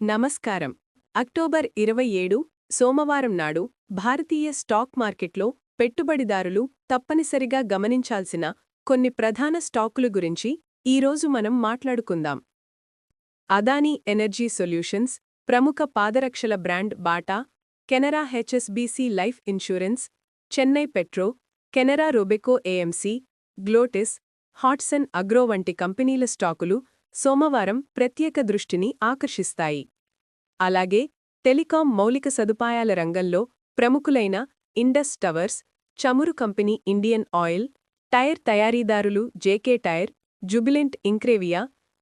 నమస్కారం. అక్టోబర్ ఇరవై ఏడు సోమవారం నాడు భారతీయ స్టాక్ మార్కెట్లో పెట్టుబడిదారులు తప్పనిసరిగా గమనించాల్సిన కొన్ని ప్రధాన స్టాకుల గురించి ఈరోజు మనం మాట్లాడుకుందాం. అదానీ ఎనర్జీ సొల్యూషన్స్ ప్రముఖ పాదరక్షల brand Bata Canara HSBC life insurance Chennai petro Canara Robeco AMC Glottis Hatsun agro వంటి కంపెనీల స్టాకులు సోమవారం ప్రత్యేక దృష్టిని ఆకర్షిస్తాయి. అలాగే టెలికాం మౌలిక సదుపాయాల రంగంలో ప్రముఖులైన ఇండస్ టవర్స్ చమురు కంపెనీ ఇండియన్ ఆయిల్ టైర్ తయారీదారులు JK tyre Jubilant Ingrevia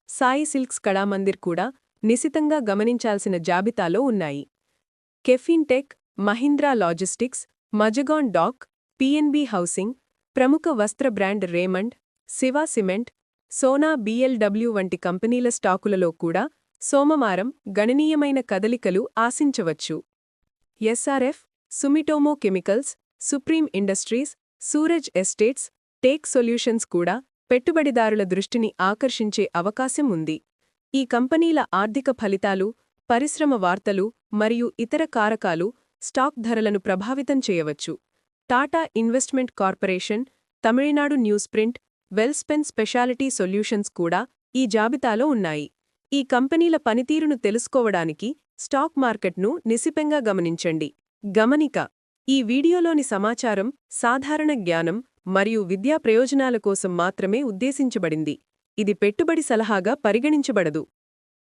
Sai silks Kalamandir కూడా నిశితంగా గమనించాల్సిన జాబితాలో ఉన్నాయి. Kfintech Mahindra logistics Mazagon dock PNB housing ప్రముఖ వస్త్ర brand Raymond Shiva cement Sona BLW వంటి కంపెనీల స్టాకులలో కూడా సోమవారం గణనీయమైన కదలికలు ఆశించవచ్చు. SRF Sumitomo chemicals supreme industries Suraj estates take solutions కూడా పెట్టుబడిదారుల దృష్టిని ఆకర్షించే అవకాశం ఉంది. ఈ కంపెనీల ఆర్థిక ఫలితాలు పరిశ్రమ వార్తలు మరియు ఇతర కారకాలు స్టాక్ ధరలను ప్రభావితం చేయవచ్చు. Tata investment corporation Tamil Nadu news print Welspun speciality solutions కూడా ఈ జాబితాలో ఉన్నాయి. ఈ కంపెనీల పనితీరును తెలుసుకోవడానికి స్టాక్ మార్కెట్ను నిశిపెంగా గమనించండి. గమనిక ఈ వీడియోలోని సమాచారం సాధారణ జ్ఞానం మరియు విద్యా ప్రయోజనాల కోసం మాత్రమే ఉద్దేశించబడింది. ఇది పెట్టుబడి సలహాగా పరిగణించబడదు.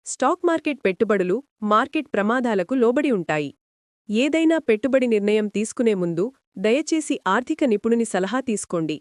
స్టాక్ మార్కెట్ పెట్టుబడులు మార్కెట్ ప్రమాదాలకు లోబడి ఉంటాయి. ఏదైనా పెట్టుబడి నిర్ణయం తీసుకునే ముందు దయచేసి ఆర్థిక నిపుణుని సలహా తీసుకోండి.